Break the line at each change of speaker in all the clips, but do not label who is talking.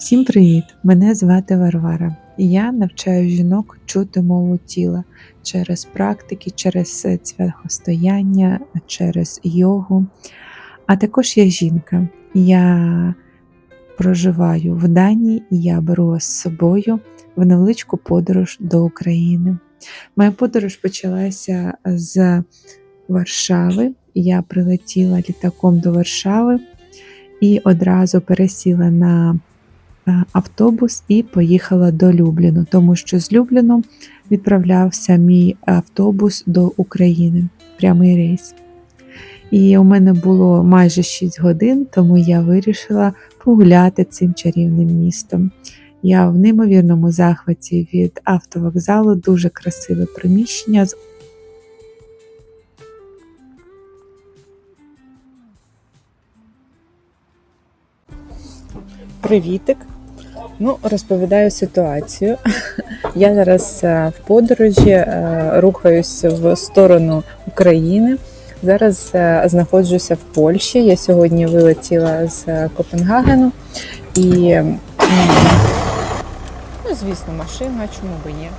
Всім привіт! Мене звати Варвара, і я навчаю жінок чути мову тіла через практики, через е, цвяхостояння, через йогу. А також я жінка. Я проживаю в Данії і я беру вас з собою в невеличку подорож до України. Моя подорож почалася з Варшави. Я прилетіла літаком до Варшави і одразу пересіла на автобус і поїхала до Любліну, тому що з Любліну відправлявся мій автобус до України, прямий рейс. І у мене було майже 6 годин, тому я вирішила погуляти цим чарівним містом. Я в неймовірному захваті від автовокзалу, дуже красиве приміщення
Привітик. Ну, розповідаю ситуацію. Я зараз е, в подорожі е, рухаюсь в сторону України. Зараз е, знаходжуся в Польщі. Я сьогодні вилетіла з Копенгагену і, ну, звісно, машина, чому би ні.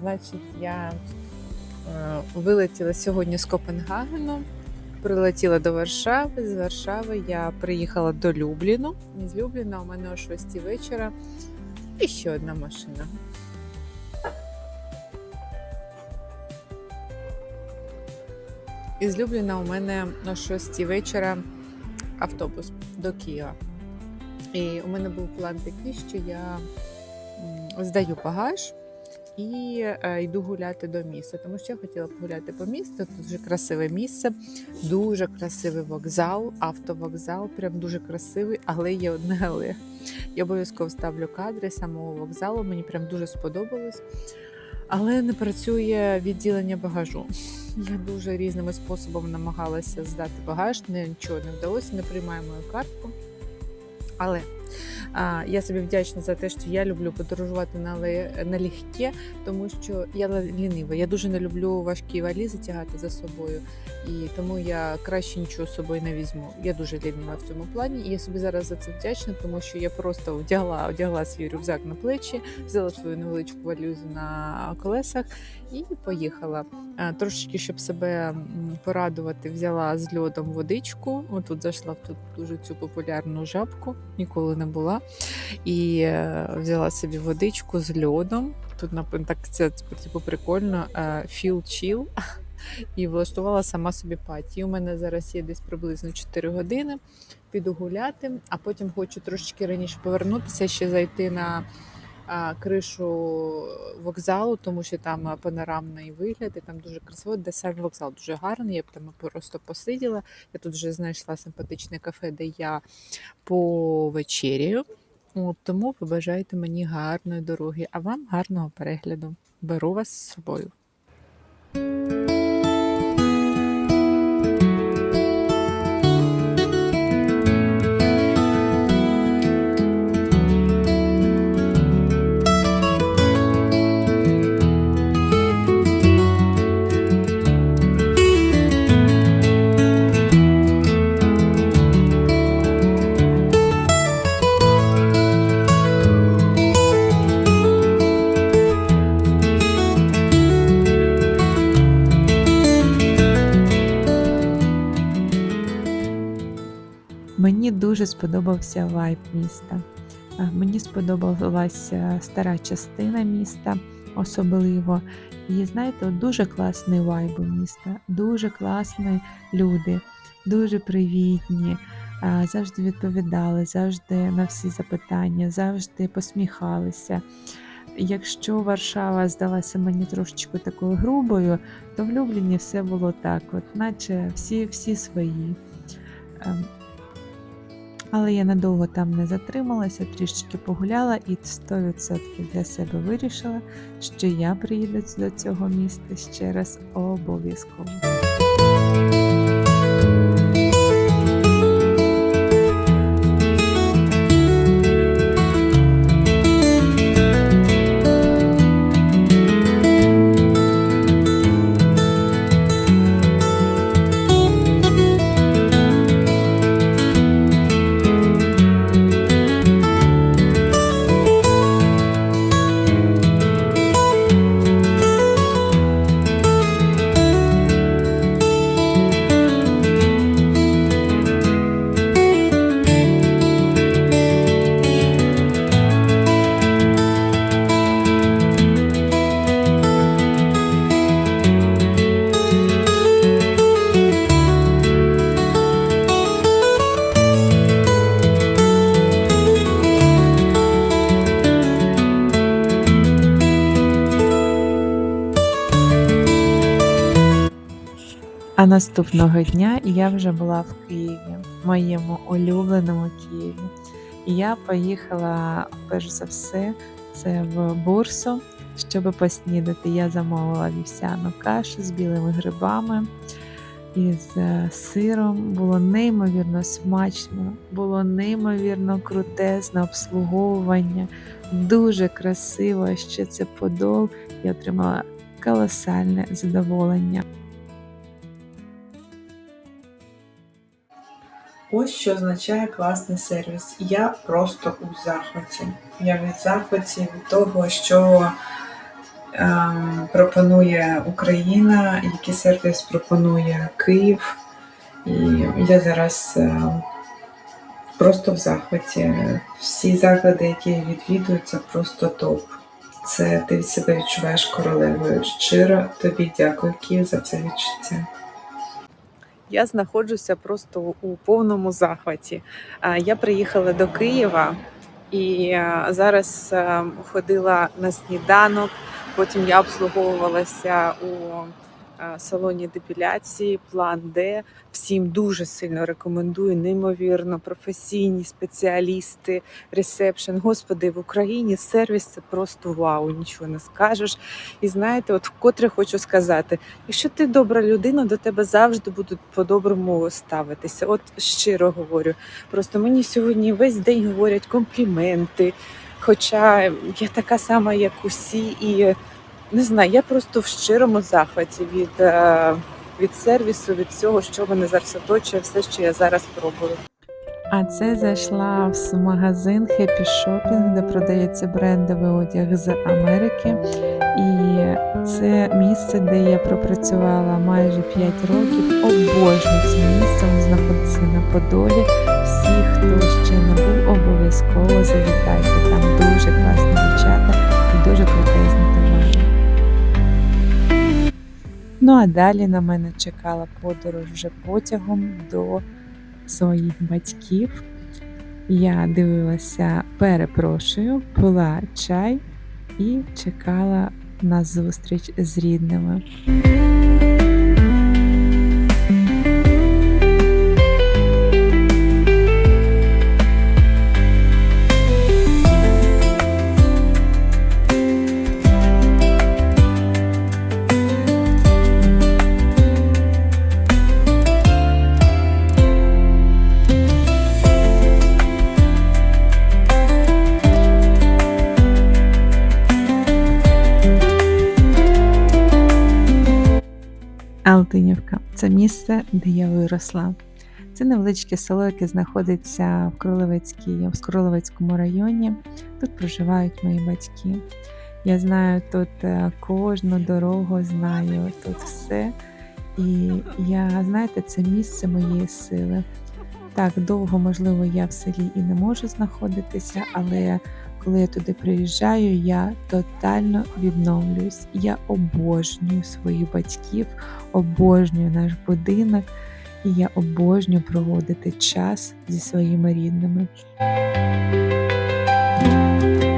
Значить, я Вилетіла сьогодні з Копенгагену, прилетіла до Варшави. З Варшави я приїхала до Любліну. З Любліна у мене о 6 вечора і ще одна машина. Із Любліна у мене о 6 вечора автобус до Києва. І у мене був план такий, що я здаю багаж і е, йду гуляти до міста, тому що я хотіла погуляти по місту. Тут дуже красиве місце, дуже красивий вокзал, автовокзал, прям дуже красивий, але є одне але. Я обов'язково ставлю кадри самого вокзалу, мені прям дуже сподобалось. Але не працює відділення багажу. Я дуже різними способами намагалася здати багаж, нічого не вдалося, не приймає мою картку. Але я собі вдячна за те, що я люблю подорожувати на ле- налегке, тому що я лінива. Я дуже не люблю важкі валізи тягати за собою, і тому я краще нічого з собою не візьму. Я дуже лінива в цьому плані. І я собі зараз за це вдячна, тому що я просто вдягла, одягла свій рюкзак на плечі, взяла свою невеличку валізу на колесах і поїхала. Трошечки, щоб себе порадувати, взяла з льодом водичку. Отут зайшла в тут дуже цю популярну жабку, ніколи не була. І е, взяла собі водичку з льодом. Тут так це типу прикольно. е, Feel chill. І влаштувала сама собі паті. У мене зараз є десь приблизно 4 години. Піду гуляти, а потім хочу трошечки раніше повернутися, ще зайти на кришу вокзалу, тому що там панорамний вигляд, і там дуже красиво, де сам вокзал дуже гарний. Я б там просто посиділа. Я тут вже знайшла симпатичне кафе, де я повечеряю. От, тому побажайте мені гарної дороги, а вам гарного перегляду. Беру вас з собою.
Сподобався вайб міста. Мені сподобалася стара частина міста, особливо. І знаєте, дуже класний вайб міста, дуже класні люди, дуже привітні, завжди відповідали, завжди на всі запитання, завжди посміхалися. Якщо Варшава здалася мені трошечки такою грубою, то в Любліні все було так, от, наче всі, всі свої. Але я надовго там не затрималася, трішечки погуляла і 100% для себе вирішила, що я приїду до цього міста ще раз обов'язково. А наступного дня я вже була в Києві, моєму улюбленому Києві. І я поїхала, перш за все, це в бурсу, щоб поснідати. Я замовила вівсяну кашу з білими грибами і з е, сиром. Було неймовірно смачно, було неймовірно крутезне обслуговування, дуже красиво. Ще це подол. Я отримала колосальне задоволення.
Ось що означає класний сервіс. Я просто у захваті. Я в захваті від того, що ем, пропонує Україна, який сервіс пропонує Київ. І я зараз ем, просто в захваті. Всі заклади, які я відвідую, це просто топ. Це ти від себе відчуваєш королевою. Щиро тобі дякую, Київ, за це відчуття.
Я знаходжуся просто у повному захваті. Е, Я приїхала до Києва і е, зараз е, ходила на сніданок. Потім я обслуговувалася у салоні депіляції План Д. Всім дуже сильно рекомендую. Неймовірно, професійні спеціалісти, ресепшн. Господи, в Україні сервіс це просто вау, нічого не скажеш. І знаєте, от вкотре хочу сказати: якщо ти добра людина, до тебе завжди будуть по-доброму ставитися. От щиро говорю. Просто мені сьогодні весь день говорять компліменти. Хоча я така сама, як усі, і не знаю, я просто в щирому захваті від, е, від сервісу, від всього, що мене зараз оточує, все, що я зараз пробую.
А це зайшла в магазин Happy Shopping, де продається брендовий одяг з Америки. І це місце, де я пропрацювала майже 5 років. Обожнюю це місце, воно знаходиться на Подолі. Всі, хто ще не був, обов'язково завітайте. Там дуже класні дівчата і дуже крутезні Ну а далі на мене чекала подорож вже потягом до своїх батьків. Я дивилася, перепрошую, пила чай і чекала на зустріч з рідними. Алтинівка це місце, де я виросла. Це невеличке село, яке знаходиться в Кролевецькій, в Кролевецькому районі. Тут проживають мої батьки. Я знаю тут е, кожну дорогу, знаю тут все. І я, знаєте, це місце моєї сили. Так, довго, можливо, я в селі і не можу знаходитися, але коли я туди приїжджаю, я тотально відновлююсь. Я обожнюю своїх батьків, обожнюю наш будинок, і я обожнюю проводити час зі своїми рідними.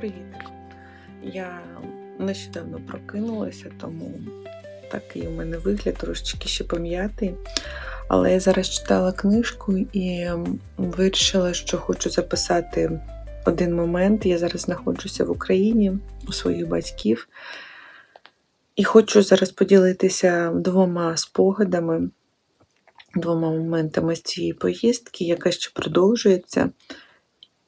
Привіт. Я нещодавно прокинулася, тому такий у мене вигляд трошечки ще пом'ятий. Але я зараз читала книжку і вирішила, що хочу записати один момент. Я зараз знаходжуся в Україні у своїх батьків. І хочу зараз поділитися двома спогадами, двома моментами з цієї поїздки, яка ще продовжується.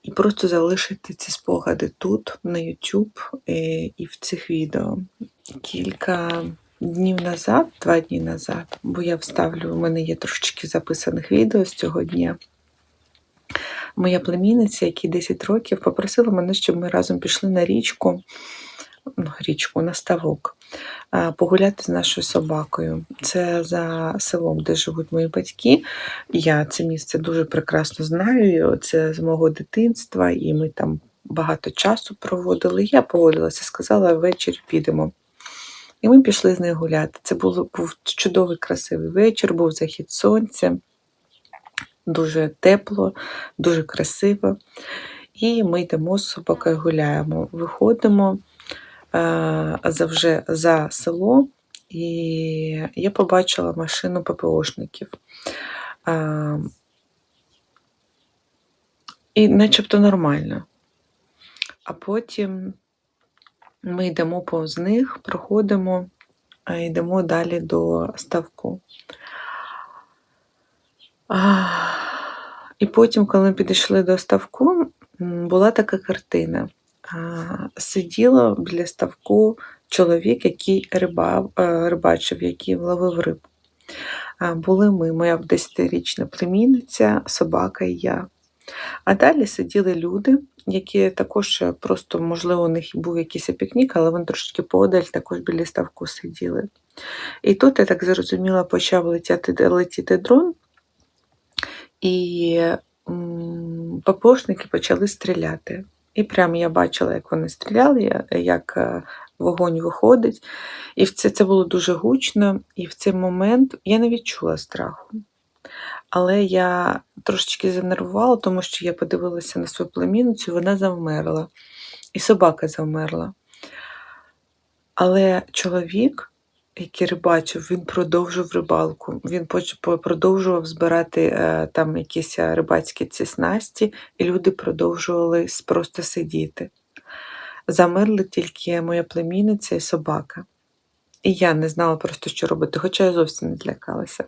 І просто залишити ці спогади тут, на YouTube е, і в цих відео. Кілька днів назад, два дні назад, бо я вставлю, у мене є трошечки записаних відео з цього дня. Моя племінниця, якій 10 років, попросила мене, щоб ми разом пішли на річку, ну, річку, на ставок, погуляти з нашою собакою. Це за селом, де живуть мої батьки. Я це місце дуже прекрасно знаю. Це з мого дитинства, і ми там багато часу проводили. Я погодилася, сказала, ввечері підемо. І ми пішли з нею гуляти. Це було, був чудовий красивий вечір, був захід сонця, дуже тепло, дуже красиво. І ми йдемо з собакою гуляємо. Виходимо е, вже за село, і я побачила машину ППОшників. І начебто нормально. А потім ми йдемо повз них, проходимо, а йдемо далі до ставку. І потім, коли ми підійшли до ставку, була така картина. А, Сиділо біля ставку чоловік, який рибав, е, рибачив, який ловив рибу. Були ми, моя 10-річна племінниця, собака і я. А далі сиділи люди, які також е, просто, можливо, у них був якийсь пікнік, але вони трошки подаль також біля ставку сиділи. І тут, я так зрозуміла, почав летіти, летіти дрон, і ППОшники почали стріляти. І прямо я бачила, як вони стріляли, як е, вогонь виходить. І це, це було дуже гучно. І в цей момент я не відчула страху. Але я трошечки занервувала, тому що я подивилася на свою племінницю, вона завмерла. І собака завмерла. Але чоловік, який рибачив, він продовжив рибалку. Він продовжував збирати е, там якісь е, рибацькі ці снасті, і люди продовжували просто сидіти. Замерли тільки моя племінниця і собака. І я не знала просто, що робити, хоча я зовсім не злякалася.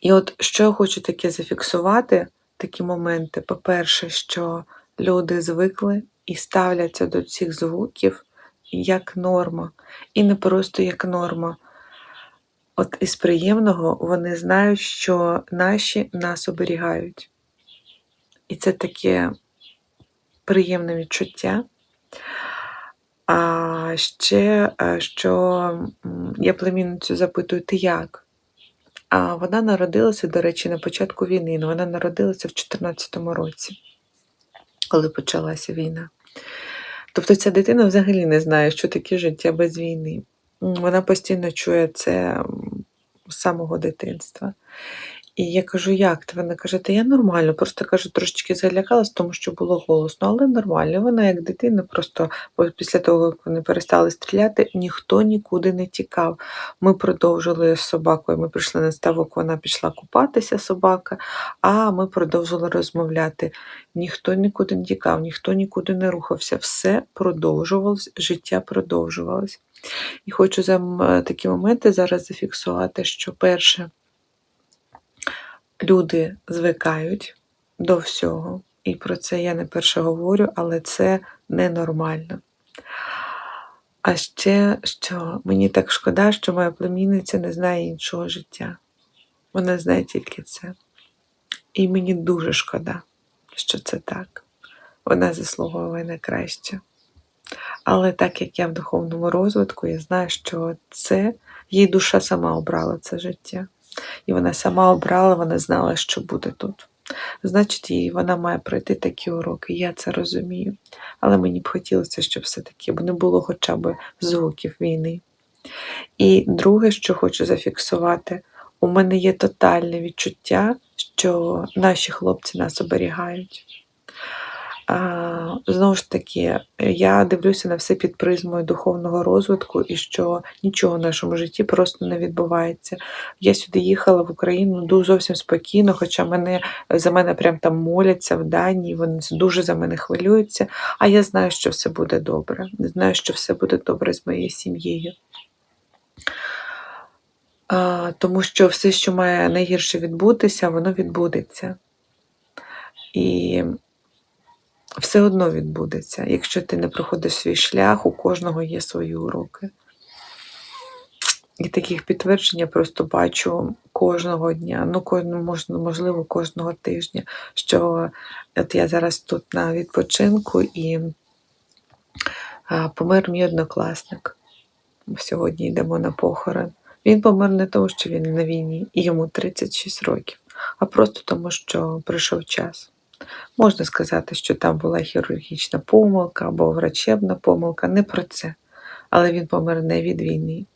І от що я хочу таке зафіксувати, такі моменти. По-перше, що люди звикли і ставляться до цих звуків як норма. І не просто як норма. От із приємного вони знають, що наші нас оберігають. І це таке приємне відчуття. А ще, е, що я племінницю запитую, ти як? А вона народилася, до речі, на початку війни. Вона народилася в 2014 році, коли почалася війна. Тобто ця дитина взагалі не знає, що таке життя без війни. Вона постійно чує це з самого дитинства. І я кажу, як ти? Вона каже, та я нормально, просто каже, трошечки залякалась, тому що було голосно, але нормально. Вона як дитина, просто після того, як вони перестали стріляти, ніхто нікуди не тікав. Ми продовжили з собакою. Ми прийшли на ставок, вона пішла купатися, собака, а ми продовжили розмовляти. Ніхто нікуди не тікав, ніхто нікуди не рухався. Все продовжувалось, життя продовжувалось. І хочу за такі моменти зараз зафіксувати, що перше, люди звикають до всього. І про це я не перше говорю, але це ненормально. А ще що мені так шкода, що моя племінниця не знає іншого життя. Вона знає тільки це. І мені дуже шкода, що це так. Вона заслуговує на краще. Але так як я в духовному розвитку, я знаю, що це її душа сама обрала це життя. І вона сама обрала, вона знала, що буде тут. Значить, їй вона має пройти такі уроки. Я це розумію. Але мені б хотілося, щоб все-таки не було хоча б звуків війни. І друге, що хочу зафіксувати, у мене є тотальне відчуття, що наші хлопці нас оберігають. Знову ж таки, я дивлюся на все під призмою духовного розвитку і що нічого в нашому житті просто не відбувається. Я сюди їхала в Україну ду- зовсім спокійно, хоча мене за мене прям там моляться в Данії, вони дуже за мене хвилюються. А я знаю, що все буде добре. Знаю, що все буде добре з моєю сім'єю. Тому що все, що має найгірше відбутися, воно відбудеться. І все одно відбудеться. Якщо ти не проходиш свій шлях, у кожного є свої уроки. І таких підтверджень я просто бачу кожного дня, ну, можливо, кожного тижня. Що от я зараз тут на відпочинку і помер мій однокласник. Сьогодні йдемо на похорон. Він помер не тому, що він на війні, і йому 36 років, а просто тому, що прийшов час. Можна сказати, що там була хірургічна помилка або врачебна помилка, не про це. Але він помер не від війни.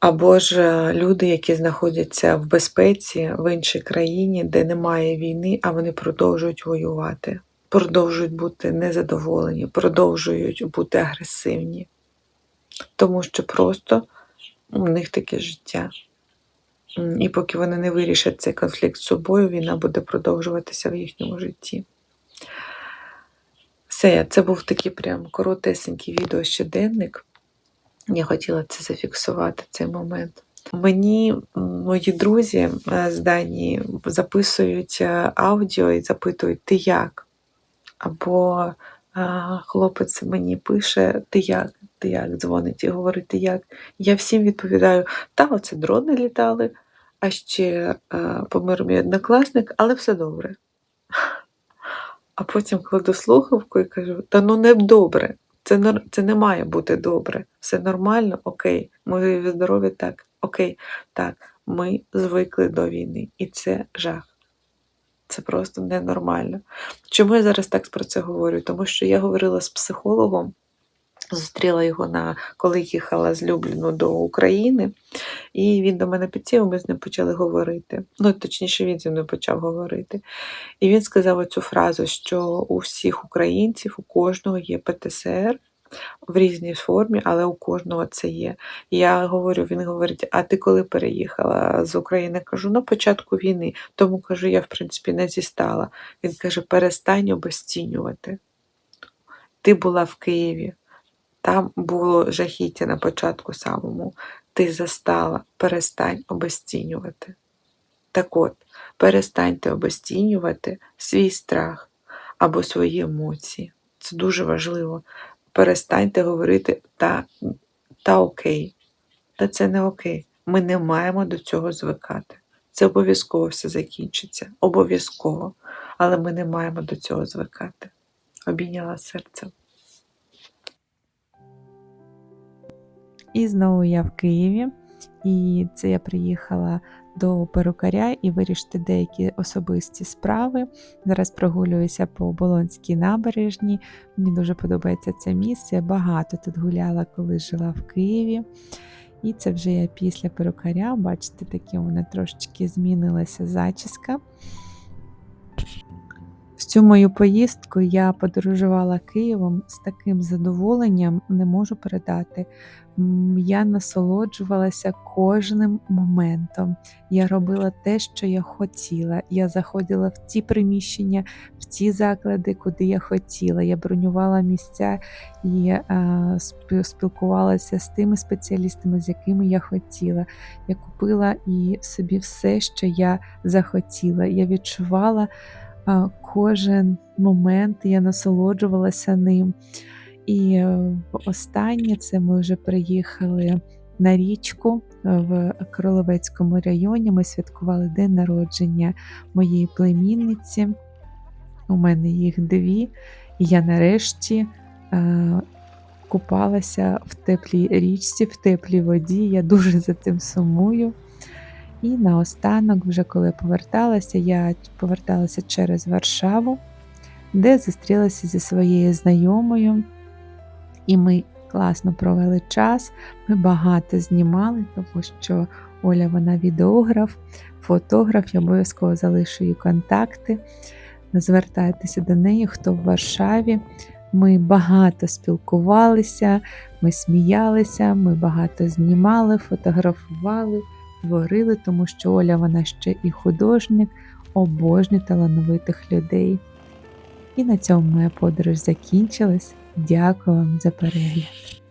Або ж е, люди, які знаходяться в безпеці в іншій країні, де немає війни, а вони продовжують воювати, продовжують бути незадоволені, продовжують бути агресивні. тому що просто у них таке життя. І поки вони не вирішать цей конфлікт з собою, війна буде продовжуватися в їхньому житті. Все, це був такий прям коротесенький відеощоденник. Я хотіла це зафіксувати, цей момент. Мені мої друзі е, з Данії записують е, аудіо і запитують, ти як? Або а, хлопець мені пише, ти як? Ти як дзвонить і говорить, ти як? Я всім відповідаю, та оце дрони літали, а ще е, помер мій однокласник, але все добре. А потім кладу слухавку і кажу: та ну не добре, це, це не має бути добре. Все нормально, окей. Ми здорові так, окей, так. Ми звикли до війни, і це жах. Це просто ненормально. Чому я зараз так про це говорю? Тому що я говорила з психологом, зустріла його на коли їхала з Любліну до України, і він до мене підсів, ми з ним почали говорити. Ну, точніше, він зі мною почав говорити. І він сказав оцю фразу, що у всіх українців, у кожного є ПТСР в різній формі, але у кожного це є. Я говорю, він говорить: а ти коли переїхала з України? Кажу, на початку війни. Тому кажу, я в принципі не зістала. Він каже: перестань обесцінювати. Ти була в Києві, там було жахіття на початку самому. Ти застала, перестань обесцінювати. Так от, перестаньте обесцінювати свій страх або свої емоції. Це дуже важливо. Перестаньте говорити та, та окей. Та це не окей. Ми не маємо до цього звикати. Це обов'язково все закінчиться. Обов'язково. Але ми не маємо до цього звикати. Обійняла серце.
І знову я в Києві, і це я приїхала до перукаря і вирішити деякі особисті справи. Зараз прогулююся по Болонській набережній. Мені дуже подобається це місце. Я багато тут гуляла, коли жила в Києві. І це вже я після перукаря. Бачите, такі у мене трошечки змінилася зачіска. В цю мою поїздку я подорожувала Києвом з таким задоволенням, не можу передати. Я насолоджувалася кожним моментом. Я робила те, що я хотіла. Я заходила в ті приміщення, в ті заклади, куди я хотіла. Я бронювала місця і е, спілкувалася з тими спеціалістами, з якими я хотіла. Я купила і собі все, що я захотіла. Я відчувала а, кожен момент, я насолоджувалася ним. І е, в останнє це ми вже приїхали на річку е, в Кроловецькому районі. Ми святкували день народження моєї племінниці. У мене їх дві. І я нарешті е, купалася в теплій річці, в теплій воді. Я дуже за цим сумую. І наостанок, вже коли поверталася, я поверталася через Варшаву, де зустрілася зі своєю знайомою, і ми класно провели час. Ми багато знімали, тому що Оля вона відеограф, фотограф, я обов'язково залишу її контакти. Звертайтеся до неї, хто в Варшаві. Ми багато спілкувалися, ми сміялися, ми багато знімали, фотографували творили, тому що Оля вона ще і художник, обожнює талановитих людей. І на цьому моя подорож закінчилась. Дякую вам за перегляд.